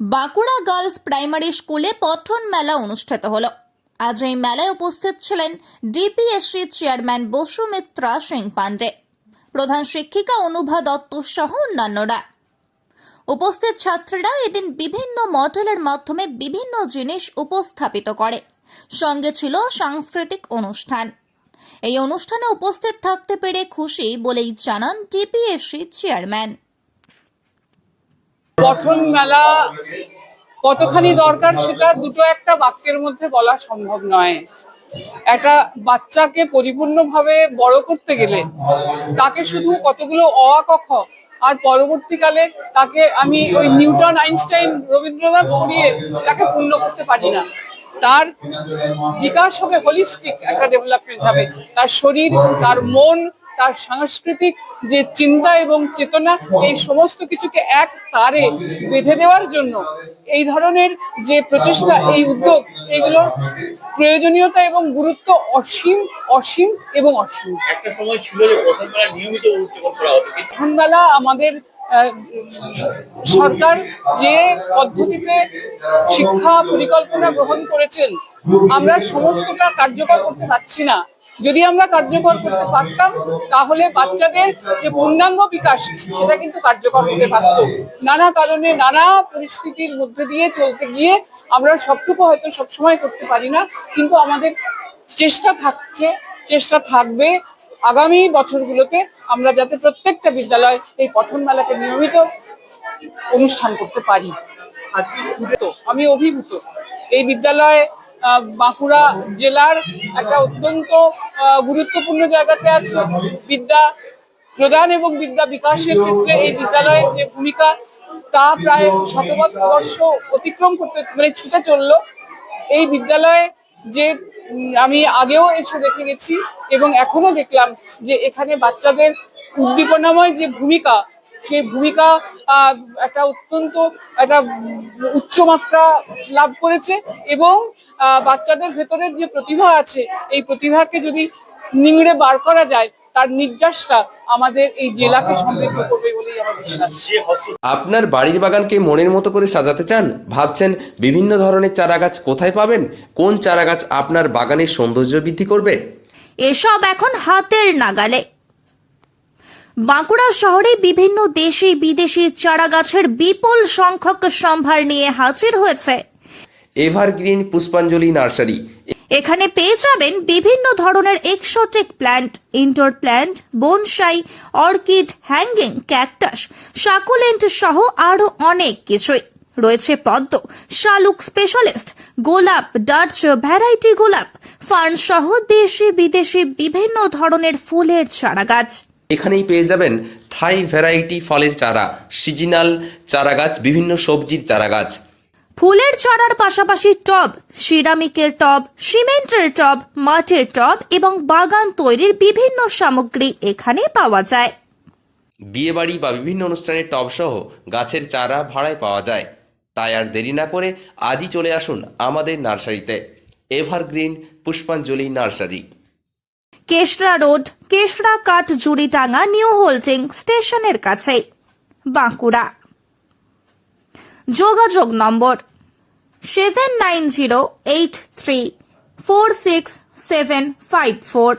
Bankura girls primary স্কুলে পঠন মেলা অনুষ্ঠিত হলো। আজ এই মেলায় উপস্থিত ছিলেন ডিপিএসসি চেয়ারম্যান বসুমিত্রা সিং পান্ডে, প্রধান শিক্ষিকা অনুভা দত্ত সহ অন্যান্যরা। উপস্থিত ছাত্রীরা এদিন বিভিন্ন মডেলের মাধ্যমে বিভিন্ন জিনিস উপস্থাপিত করে। সঙ্গে ছিল সাংস্কৃতিক অনুষ্ঠান। এই অনুষ্ঠানে উপস্থিত থাকতে পেরে খুশি বলেই জানান ডিপিএসসি চেয়ারম্যান। পঠন মেলা কতখানি দরকার সেটা দুটো একটা বাক্যের মধ্যে বলা সম্ভব নয়। একটা বাচ্চাকে পরিপূর্ণভাবে বড় করতে গেলে তাকে শুধু কতগুলো অ আর পরবর্তীকালে তাকে আমি ওই নিউটন আইনস্টাইন রবীন্দ্রনাথ পড়িয়ে তাকে পূর্ণ করতে পারি না। তার বিকাশ হবে হোলিস্টিক একটা ডেভেলপমেন্ট হবে। তার শরীর, তার মন তার সাংস্কৃতিক যে চিন্তা এবং চেতনা এই সমস্ত কিছুকে এক তারে বেঁধে দেওয়ার জন্য এই ধরনের যে প্রচেষ্টা এই উদ্যোগ এগুলোর প্রয়োজনীয়তা এবং গুরুত্ব অসীম অসীম এবং অসীম। একটা সময় ছিল যে নিয়মিত উদযাপন করা হতো কিন্তু সন্ধ্যাবেলা আমাদের সরকার যে পদ্ধতিতে শিক্ষা পরিকল্পনা গ্রহণ করেছেন আমরা সমস্তটা কার্যকর করতে পারছি না। যদি আমরা কার্যকর করতে পারতাম, তাহলে বাচ্চাদের যে পূর্ণাঙ্গ বিকাশ, সেটা কিন্তু কার্যকর হতে পারত। নানা কারণে নানা পরিস্থিতির মধ্যে দিয়ে চলতে গিয়ে আমরা সবটুকু হয়তো সবসময় করতে পারি না, কিন্তু আমাদের চেষ্টা থাকছে, চেষ্টা থাকবে আগামী বছরগুলোতে আমরা যাতে প্রত্যেকটা বিদ্যালয় এই পঠন মেলাকে নিয়মিত অনুষ্ঠান করতে পারি। আমি অভিভূত, এই বিদ্যালয় বাঁকুড়া জেলার একটা অত্যন্ত গুরুত্বপূর্ণ জায়গাতে আছে। বিদ্যা প্রদান এবং বিদ্যা বিকাশের ক্ষেত্রে এই বিদ্যালয়ের যে ভূমিকা, তা প্রায় শতবৎ বর্ষ অতিক্রম করতে মানে ছুটে চলল। এই বিদ্যালয়ে যে আমি আগেও এসে দেখে গেছি এবং এখনও দেখলাম যে এখানে বাচ্চাদের উদ্দীপনাময় যে ভূমিকা, সেই ভূমিকা একটা অত্যন্ত, একটা উচ্চমাত্রা লাভ করেছে এবং বাচ্চাদের ভেতরের যে প্রতিভা আছে এই প্রতিভাকে যদি নিংড়ে বার করা যায় তার নির্যাসটা আমাদের এই জেলাকে সমৃদ্ধ করবে বলেই আমার বিশ্বাস। আপনার বাড়ির বাগানকে মনের মতো করে সাজাতে চান? ভাবছেন বিভিন্ন ধরনের চারাগাছ কোথায় পাবেন? কোন চারাগাছ আপনার বাগানের সৌন্দর্য বৃদ্ধি করবে? এসব এখন হাতের নাগালে। বাঁকুড়া শহরে বিভিন্ন দেশি বিদেশি চারাগাছের বিপুল সংখ্যক সম্ভার নিয়ে হাজির হয়েছে। এভারগ্রিন পুষ্পাঞ্জলি নার্সারি। এখানে পেয়ে যাবেন বিভিন্ন ধরনের exotic plant indoor plant bonsai orchid hanging cactus succulent সহ আরও অনেক কিছুই। রয়েছে পদ্ম শালুক স্পেশালিস্ট গোলাপ ডাচ ভ্যারাইটি গোলাপ ফার্ন সহ দেশি বিদেশি বিভিন্ন ধরনের ফুলের চারাগাছ। এখানেই পেয়ে যাবেন থাই ভ্যারাইটি ফলের চারা সিজনাল চারাগাছ বিভিন্ন সবজির চারাগাছ। ফুলের চারার পাশাপাশি টব সিরামিকের টব সিমেন্টের টব মাটির টব এবং বাগান তৈরির বিভিন্ন সামগ্রী এখানে পাওয়া যায়। বিয়েবাড়ি বা বিভিন্ন অনুষ্ঠানের টবসহ গাছের চারা ভাড়ায় পাওয়া যায়। তাই আর দেরি না করে আজই চলে আসুন আমাদের নার্সারিতে। এভারগ্রিন পুষ্পাঞ্জলি নার্সারি। কেশরা রোড কেশরা কাঠ জুড়িটাঙ্গা নিউ হোল্ডিং স্টেশনের কাছে বাঁকুড়া। যোগাযোগ number seven nine zero eight three four six seven five four